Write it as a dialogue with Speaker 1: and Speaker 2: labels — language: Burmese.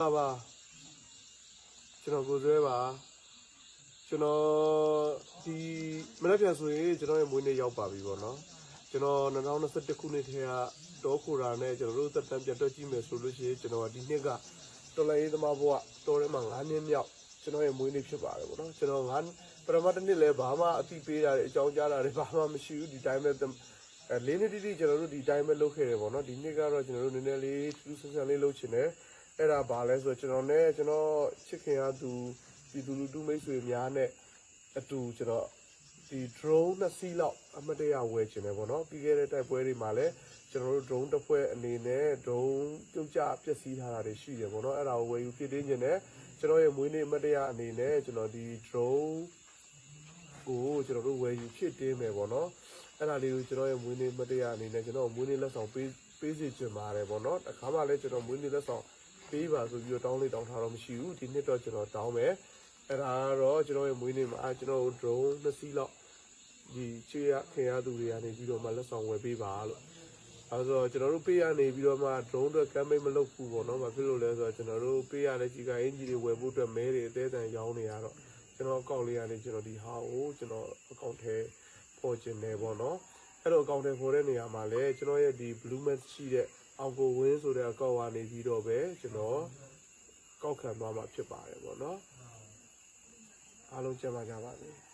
Speaker 1: ပါပါကျွန်တော်ကိုယ်ဆွဲပါကျွန်တော်ဒီမနေ့ပြန်ဆိုရင်ကျွန်တော်ရဲ့မွေးနေ့ရောက်ပါပြီပေါ့နော်ကျွန်တော်2021ခုနှစ်ထဲကတောခိုရာနဲ့ကျွန်တော်တို့သက်တမ်းပြတ်တွက်ကြည့်မယ်ဆိုလို့ရှိရင်ကျွန်တော်ဒီနှစ်ကတော်လိုင်းရေးသမားဘဝတော်ထဲမှာ9နှစ်မြောက်ကျွန်တော်ရဲ့မွေးနေ့ဖြစ်ပါတယ်ပေါ့နော်ကျွန်တော်9ပထမတစ်နှစ်လဲဘာမှအတိပေးတာတွေအကြောင်းကြားတာတွေဘာမှမရှိဘူးဒီတိုင်းပဲအဲလေးနှစ်တိတိကျွန်တော်တို့ဒီတိုင်းပဲလုပ်ခဲ့တယ်ပေါ့နော်ဒီနှစ်ကတော့ကျွန်တော်တို့နည်းနည်းလေးထူးဆန်းဆန်းလေးလုပ်ချင်တယ် အဲ့ဒါဘာလဲဆိုတော့ကျွန်တော်နဲ့ကျွန်တော်ချစ်ခင်ရသူပြည်သူလူထုမိတ်ဆွေများနဲ့အတူကျွန်တော်ဒီ drone နှစ်စီးလောက်အမတ်တရဝယ်ချင်တယ်ပေါ့နော်ပြီးခဲ့တဲ့တိုက်ပွဲတွေမှာလည်းကျွန်တော်တို့ drone တစ်ဖွဲ့အနေနဲ့ drone ပြုတ်ကျပျက်စီးထားတာတွေရှိတယ်ပေါ့နော်အဲ့ဒါကိုဝယ်ယူဖြစ်သေးခြင်းနဲ့ကျွန်တော်ရဲ့မွေးနေ့အမတ်တရအနေနဲ့ကျွန်တော်ဒီ drone ကိုကျွန်တော်တို့ဝယ်ယူဖြစ်တင်းမယ်ပေါ့နော်အဲ့ဒါလေးကိုကျွန်တော်ရဲ့မွေးနေ့မတရားအနေနဲ့ကျွန်တော်မွေးနေ့လက်ဆောင်ပေးပေးစီချင်ပါတယ်ပေါ့နော်တခါမှလည်းကျွန်တော်မွေးနေ့လက်ဆောင် ပေးပါဆိုပြီးတော့တောင်းလေးတောင်းထားတော့မရှိဘူးဒီနှစ်တော့ကျွန်တော်တောင်းမယ်အဲ့ဒါကတော့ကျွန်တော်ရဲ့မွေးနေ့မှာကျွန်တော်တို့ drone နှစ်စီးလောက်ဒီချေရခင်ရသူတွေကနေပြီးတော့မှလက်ဆောင်ဝယ်ပေးပါလို့အဲဆိုတော့ကျွန်တော်တို့ပေးရနေပြီးတော့မှ drone တော့ campaign မလုပ်ဘူးပေါ့နော်။ဘာဖြစ်လို့လဲဆိုတော့ကျွန်တော်တို့ပေးရတဲ့ကြီးကအင်ဂျီတွေဝယ်ဖို့အတွက်မဲတွေအသေးအတန်ရောင်းနေရတော့ကျွန်တော်အကောင့်လေးကနေကျွန်တော်ဒီဟာကိုကျွန်တော်အကောင့်ထဲပေါ်ကျင်နေပေါ့နော်။အဲ့တော့အကောင့်ထဲပေါ်တဲ့နေရာမှာလည်းကျွန်တော်ရဲ့ဒီ blue mat ရှိတဲ့ အောင်ကိုဝင်းဆိုတဲ့အကောင့်ကနေပြီးတော့ပဲကျွန်တော်ကောက်ခံသွားမှာဖြစ်ပါတယ်ပေါ့နော်။အားလုံးကြံပါကြပါစေ။